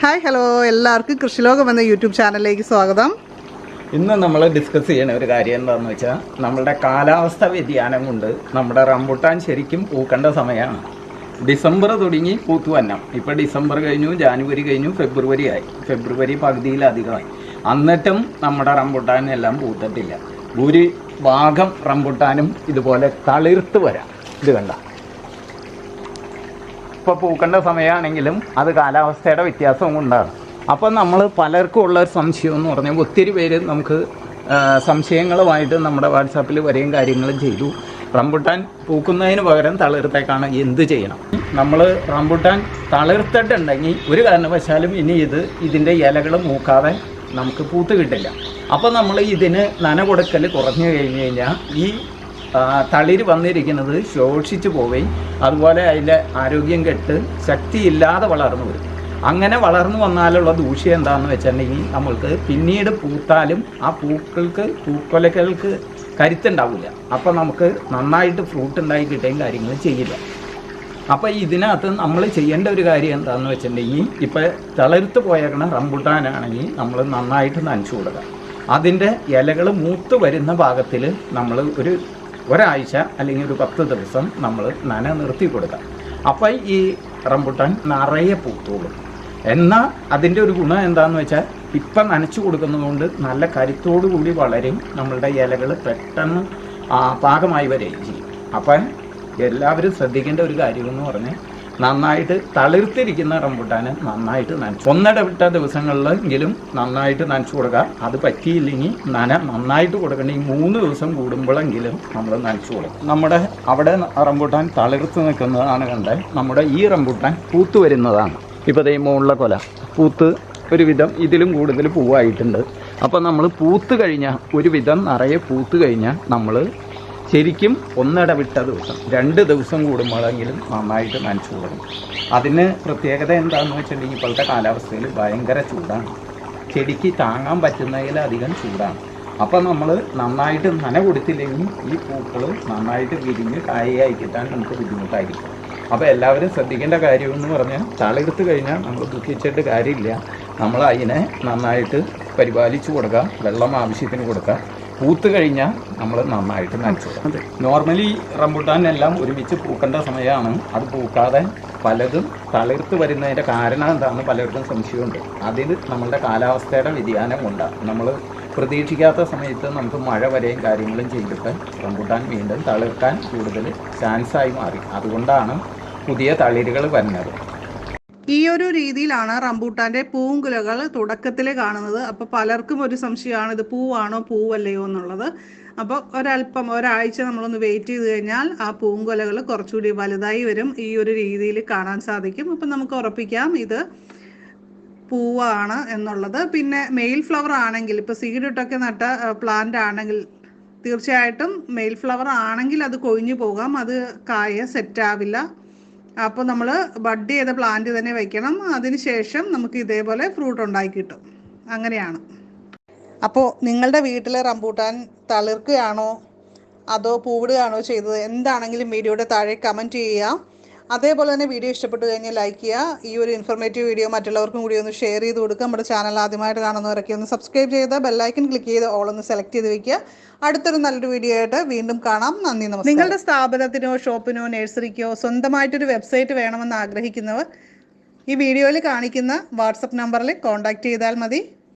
Hi hello എല്ലാവർക്കും കൃഷിലോകം എന്ന YouTube ചാനലിലേക്ക് സ്വാഗതം. ഇന്ന് നമ്മൾ ഡിസ്കസ് ചെയ്യണ ഒരു കാര്യം എന്താണെന്ന് വെച്ചാൽ നമ്മളുടെ കാലാവസ്ഥ വ്യതിയാനം കൊണ്ട് നമ്മുടെ റംബുട്ടാൻ ശരിക്കും പൂക്കേണ്ട സമയമാണ് ഡിസംബർ തുടങ്ങി പൂത്തു വന്നം ഇപ്പോൾ ഡിസംബർ കഴിഞ്ഞു ജാനുവരി കഴിഞ്ഞു ഫെബ്രുവരി ആയി. ഫെബ്രുവരി പകുതിയിലധികമായി. എന്നിട്ടും നമ്മുടെ റംബുട്ടാനെല്ലാം പൂത്തിട്ടില്ല. ഭൂരി ഭാഗം റംബുട്ടാനും ഇതുപോലെ തളിർത്ത് വരാം. ഇത് കണ്ട? ഇപ്പോൾ പൂക്കേണ്ട സമയമാണെങ്കിലും അത് കാലാവസ്ഥയുടെ വ്യത്യാസം കൊണ്ടാണ്. അപ്പോൾ നമ്മൾ പലർക്കും ഉള്ള ഒരു സംശയം എന്ന് പറഞ്ഞാൽ ഒത്തിരി പേര് നമുക്ക് സംശയങ്ങളുമായിട്ട് നമ്മുടെ വാട്സാപ്പിൽ വരെയും കാര്യങ്ങളും ചെയ്തു. റംബുട്ടാൻ പൂക്കുന്നതിന് പകരം തളിർത്തേക്കാണ് എന്ത് ചെയ്യണം? നമ്മൾ റംബുട്ടാൻ തളിർത്തിട്ടുണ്ടെങ്കിൽ ഒരു കാരണവശാലും ഇനി ഇത് ഇതിന്റെ ഇലകൾ മൂക്കാതെ നമുക്ക് പൂത്ത് കിട്ടില്ല. അപ്പോൾ നമ്മൾ ഇതിന് നന കൊടുക്കൽ കുറഞ്ഞു കഴിഞ്ഞ് കഴിഞ്ഞാൽ ഈ തളിര് വന്നിരിക്കുന്നത് ശോഷിച്ചു പോവുകയും അതുപോലെ അതിന്റെ ആരോഗ്യം കെട്ട് ശക്തിയില്ലാതെ വളർന്നു വരും. അങ്ങനെ വളർന്നു വന്നാലുള്ള ദൂഷ്യം എന്താണെന്ന് വെച്ചിട്ടുണ്ടെങ്കിൽ നമ്മൾക്ക് പിന്നീട് പൂത്താലും ആ പൂക്കൾക്ക് പൂക്കൊലകൾക്ക് കരുത്തുണ്ടാവില്ല. അപ്പോൾ നമുക്ക് നന്നായിട്ട് ഫ്രൂട്ട് ഉണ്ടായി കിട്ടുകയും കാര്യങ്ങൾ ചെയ്യില്ല. അപ്പോൾ ഇതിനകത്ത് നമ്മൾ ചെയ്യേണ്ട ഒരു കാര്യം എന്താണെന്ന് വെച്ചിട്ടുണ്ടെങ്കിൽ ഇപ്പോൾ തളരുത്ത് പോയേക്കണ റംബുട്ടാനാണെങ്കിൽ നമ്മൾ നന്നായിട്ട് നനച്ചു കൊടുക്കുക. അതിന്റെ ഇലകൾ മൂത്ത് വരുന്ന ഭാഗത്തിൽ നമ്മൾ ഒരു ഒരാഴ്ച അല്ലെങ്കിൽ ഒരു പത്ത് ദിവസം നമ്മൾ നന നിർത്തി കൊടുക്കാം. അപ്പോൾ ഈ റംബുട്ടാൻ നിറയെ പൂത്തോളും. എന്നാൽ അതിന്റെ ഒരു ഗുണം എന്താണെന്ന് വെച്ചാൽ ഇപ്പം നനച്ചു കൊടുക്കുന്നതുകൊണ്ട് നല്ല കരുത്തോടു കൂടി വളരും നമ്മളുടെ ഇലകൾ പെട്ടെന്ന് പാകമായി വരികയും ചെയ്യും. അപ്പം എല്ലാവരും ശ്രദ്ധിക്കേണ്ട ഒരു കാര്യമെന്ന് പറഞ്ഞാൽ നന്നായിട്ട് തളിർത്തിരിക്കുന്ന റംബുട്ടാന് നന്നായിട്ട് നനച്ചു. ഒന്നിടവിട്ട ദിവസങ്ങളിലെങ്കിലും നന്നായിട്ട് നനച്ചു കൊടുക്കുക അത് പറ്റിയില്ലെങ്കിൽ നന നന്നായിട്ട് കൊടുക്കണമെങ്കിൽ മൂന്ന് ദിവസം കൂടുമ്പോഴെങ്കിലും നമ്മൾ നനച്ചു കൊടുക്കും. നമ്മുടെ അവിടെ റംബുട്ടാൻ തളിർത്ത് നിൽക്കുന്നതാണ് കണ്ടത് നമ്മുടെ ഈ റംബുട്ടാൻ പൂത്ത് വരുന്നതാണ്. ഇപ്പോൾ ദേ മുകളിലെ കൊല. പൂത്ത് ഒരുവിധം ഇതിലും കൂടുതൽ പൂവായിട്ടുണ്ട്. അപ്പോൾ നമ്മൾ പൂത്ത് കഴിഞ്ഞാൽ ഒരുവിധം നിറയെ പൂത്ത് കഴിഞ്ഞാൽ നമ്മൾ ശരിക്കും ഒന്നിടവിട്ട ദിവസം. രണ്ട് ദിവസം കൂടുമ്പോഴെങ്കിലും നന്നായിട്ട് നനച്ചു കൊടുക്കണം അതിന് പ്രത്യേകത എന്താണെന്ന് വെച്ചിട്ടുണ്ടെങ്കിൽ ഇപ്പോഴത്തെ കാലാവസ്ഥയിൽ ഭയങ്കര ചൂടാണ്. ചെടിക്ക് താങ്ങാൻ പറ്റുന്നതിലധികം ചൂടാണ്. അപ്പോൾ നമ്മൾ നന്നായിട്ട് നന കൊടുത്തില്ലെങ്കിൽ ഈ പൂക്കൾ നന്നായിട്ട് വിരിഞ്ഞ് കായയായി കിട്ടാൻ നമുക്ക് ബുദ്ധിമുട്ടായിരിക്കും. അപ്പോൾ എല്ലാവരും ശ്രദ്ധിക്കേണ്ട കാര്യം എന്ന് പറഞ്ഞാൽ തളയെടുത്ത് കഴിഞ്ഞാൽ നമ്മൾ ദുഃഖിച്ചിട്ട് കാര്യമില്ല. നമ്മൾ അതിനെ നന്നായിട്ട് പരിപാലിച്ചു കൊടുക്കുക വെള്ളം ആവശ്യത്തിന് കൊടുക്കുക. പൂത്ത് കഴിഞ്ഞാൽ നമ്മൾ നന്നായിട്ട് നനച്ചു നോർമലി റംബുട്ടാൻ എല്ലാം ഒരുമിച്ച് പൂക്കേണ്ട സമയമാണ് അത് പൂക്കാതെ പലതും തളിർത്ത് വരുന്നതിന്റെ കാരണം എന്താണെന്ന് പലർക്കും സംശയമുണ്ട്. അതിൽ നമ്മളുടെ കാലാവസ്ഥയുടെ വ്യതിയാനം കൊണ്ടാണ് നമ്മൾ പ്രതീക്ഷിക്കാത്ത സമയത്ത് നമുക്ക് മഴ വരെയും കാര്യങ്ങളും ചെയ്തിട്ട് റംബുട്ടാൻ വീണ്ടും തളിർക്കാൻ കൂടുതൽ ചാൻസായി മാറി. അതുകൊണ്ടാണ് പുതിയ തളിരുകൾ വരുന്നത്. ഈ ഒരു രീതിയിലാണ് റംബൂട്ടാന്റെ പൂങ്കുലകൾ തുടക്കത്തിൽ കാണുന്നത്. അപ്പോൾ പലർക്കും ഒരു സംശയമാണ് ഇത് പൂവാണോ പൂവല്ലയോ എന്നുള്ളത്. അപ്പോൾ ഒരല്പം ഒരാഴ്ച നമ്മളൊന്ന് വെയിറ്റ് ചെയ്ത് കഴിഞ്ഞാൽ ആ പൂങ്കുലകൾ കുറച്ചുകൂടി വലുതായി വരും. ഈ ഒരു രീതിയിൽ കാണാൻ സാധിക്കും. അപ്പം നമുക്ക് ഉറപ്പിക്കാം ഇത് പൂവാണ് എന്നുള്ളത്. പിന്നെ മെയിൽ ഫ്ലവർ ആണെങ്കിൽ ഇപ്പോൾ സീഡിട്ടൊക്കെ നട്ട പ്ലാന്റ് ആണെങ്കിൽ തീർച്ചയായിട്ടും മെയിൽ ഫ്ലവർ ആണെങ്കിൽ അത് കൊഴിഞ്ഞു പോകാം. അത് കായ സെറ്റ് ആവില്ല. അപ്പോൾ നമ്മൾ ബഡ് ചെയ്ത പ്ലാന്റ് തന്നെ വെക്കണം. അതിനുശേഷം നമുക്ക് ഇതേപോലെ ഫ്രൂട്ട് ഉണ്ടാക്കി കിട്ടും. അങ്ങനെയാണ്. അപ്പോൾ നിങ്ങളുടെ വീട്ടിലെ റംബൂട്ടാൻ തളിർക്കുകയാണോ? അതോ പൂവിടുകയാണോ ചെയ്തത്? എന്താണെങ്കിലും വീഡിയോയുടെ താഴെ കമന്റ് ചെയ്യുക. അതേപോലെ തന്നെ വീഡിയോ ഇഷ്ടപ്പെട്ടു കഴിഞ്ഞാൽ ലൈക്ക് ചെയ്യുക. ഈ ഒരു ഇൻഫർമേറ്റീവ് വീഡിയോ മറ്റുള്ളവർക്കും കൂടി ഒന്ന് ഷെയർ ചെയ്ത് കൊടുക്കുക. നമ്മുടെ ചാനൽ ആദ്യമായിട്ട് കാണുന്നവരൊക്കെ ഒന്ന് സബ്സ്ക്രൈബ് ചെയ്ത് ബെല്ലൈക്കൻ ക്ലിക്ക് ചെയ്ത് ഓൾ ഒന്ന് സെലക്ട് ചെയ്ത് വെക്കുക. അടുത്തൊരു നല്ലൊരു വീഡിയോ ആയിട്ട് വീണ്ടും കാണാം. നന്ദി നമസ്കാരം. നിങ്ങളുടെ സ്ഥാപനത്തിനോ ഷോപ്പിനോ നഴ്സറിക്കോ സ്വന്തമായിട്ടൊരു വെബ്സൈറ്റ് വേണമെന്ന് ആഗ്രഹിക്കുന്നവർ ഈ വീഡിയോയിൽ കാണിക്കുന്ന വാട്സപ്പ് നമ്പറിൽ കോൺടാക്ട് ചെയ്താൽ മതി.